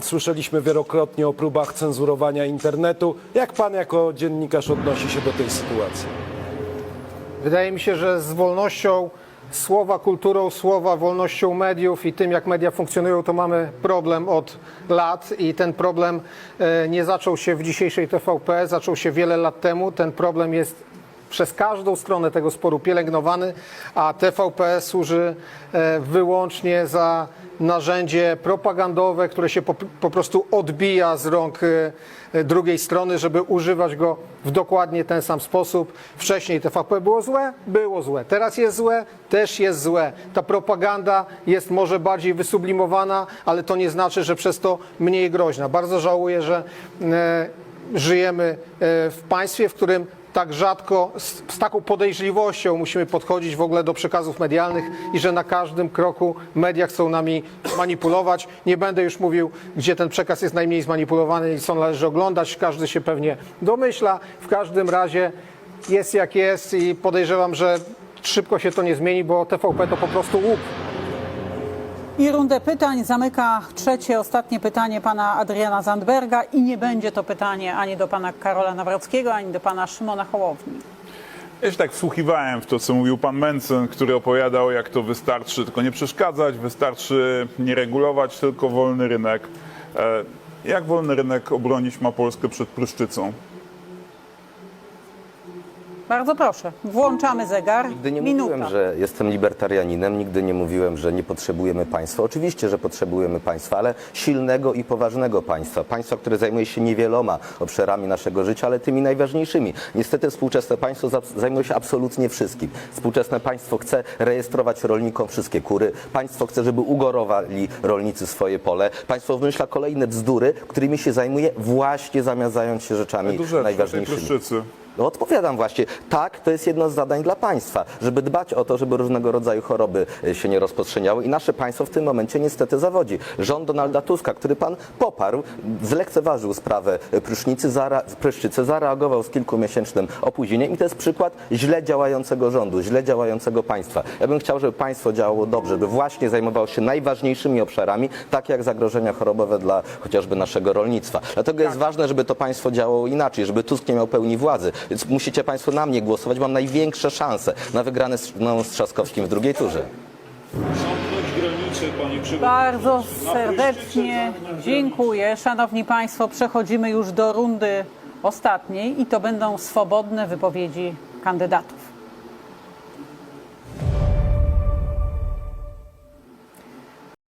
Słyszeliśmy wielokrotnie o próbach cenzurowania internetu. Jak pan jako dziennikarz odnosi się do tej sytuacji? Wydaje mi się, że z wolnością słowa, kulturą słowa, wolnością mediów i tym, jak media funkcjonują, to mamy problem od lat i ten problem e, nie zaczął się w dzisiejszej TVP, zaczął się wiele lat temu. Ten problem jest przez każdą stronę tego sporu pielęgnowany, a TVP służy e, wyłącznie za narzędzie propagandowe, które się po, po prostu odbija z rąk e, drugiej strony, żeby używać go w dokładnie ten sam sposób. Wcześniej TVP było złe? Było złe. Teraz jest złe? Też jest złe. Ta propaganda jest może bardziej wysublimowana, ale to nie znaczy, że przez to mniej groźna. Bardzo żałuję, że e, żyjemy w państwie, w którym tak rzadko, z, z taką podejrzliwością musimy podchodzić w ogóle do przekazów medialnych i że na każdym kroku media chcą nami manipulować. Nie będę już mówił, gdzie ten przekaz jest najmniej zmanipulowany i co należy oglądać. Każdy się pewnie domyśla. W każdym razie jest jak jest i podejrzewam, że szybko się to nie zmieni, bo TVP to po prostu łup. I rundę pytań zamyka trzecie, ostatnie pytanie pana Adriana Zandberga i nie będzie to pytanie ani do pana Karola Nawrockiego, ani do pana Szymona Hołowni. Ja się tak wsłuchiwałem w to, co mówił pan Mencen, który opowiadał, jak to wystarczy tylko nie przeszkadzać, wystarczy nie regulować, tylko wolny rynek. E, Jak wolny rynek obronić ma Polskę przed pryszczycą? Bardzo proszę, włączamy zegar. Nigdy nie Minuta. mówiłem, że jestem libertarianinem, nigdy nie mówiłem, że nie potrzebujemy państwa. Oczywiście, że potrzebujemy państwa, ale silnego i poważnego państwa. Państwa, które zajmuje się niewieloma obszarami naszego życia, ale tymi najważniejszymi. Niestety współczesne państwo za- zajmuje się absolutnie wszystkim. Współczesne państwo chce rejestrować rolnikom wszystkie kury. Państwo chce, żeby ugorowali rolnicy swoje pole. Państwo wymyśla kolejne bzdury, którymi się zajmuje właśnie zamiast zająć się rzeczami najważniejszymi. No odpowiadam właśnie. Tak, to jest jedno z zadań dla państwa, żeby dbać o to, żeby różnego rodzaju choroby y, się nie rozprzestrzeniały i nasze państwo w tym momencie niestety zawodzi. Rząd Donalda Tuska, który pan poparł, zlekceważył sprawę y, prysznicy, zara, pryszczycy, zareagował z kilkumiesięcznym opóźnieniem i to jest przykład źle działającego rządu, źle działającego państwa. Ja bym chciał, żeby państwo działało dobrze, żeby właśnie zajmowało się najważniejszymi obszarami, tak jak zagrożenia chorobowe dla chociażby naszego rolnictwa. Dlatego jest ważne, żeby to państwo działało inaczej, żeby Tusk nie miał pełni władzy. Więc musicie państwo na mnie głosować. Mam największe szanse na wygrane z, no, z Trzaskowskim w drugiej turze. Bardzo serdecznie dziękuję. Szanowni Państwo, przechodzimy już do rundy ostatniej i to będą swobodne wypowiedzi kandydatów.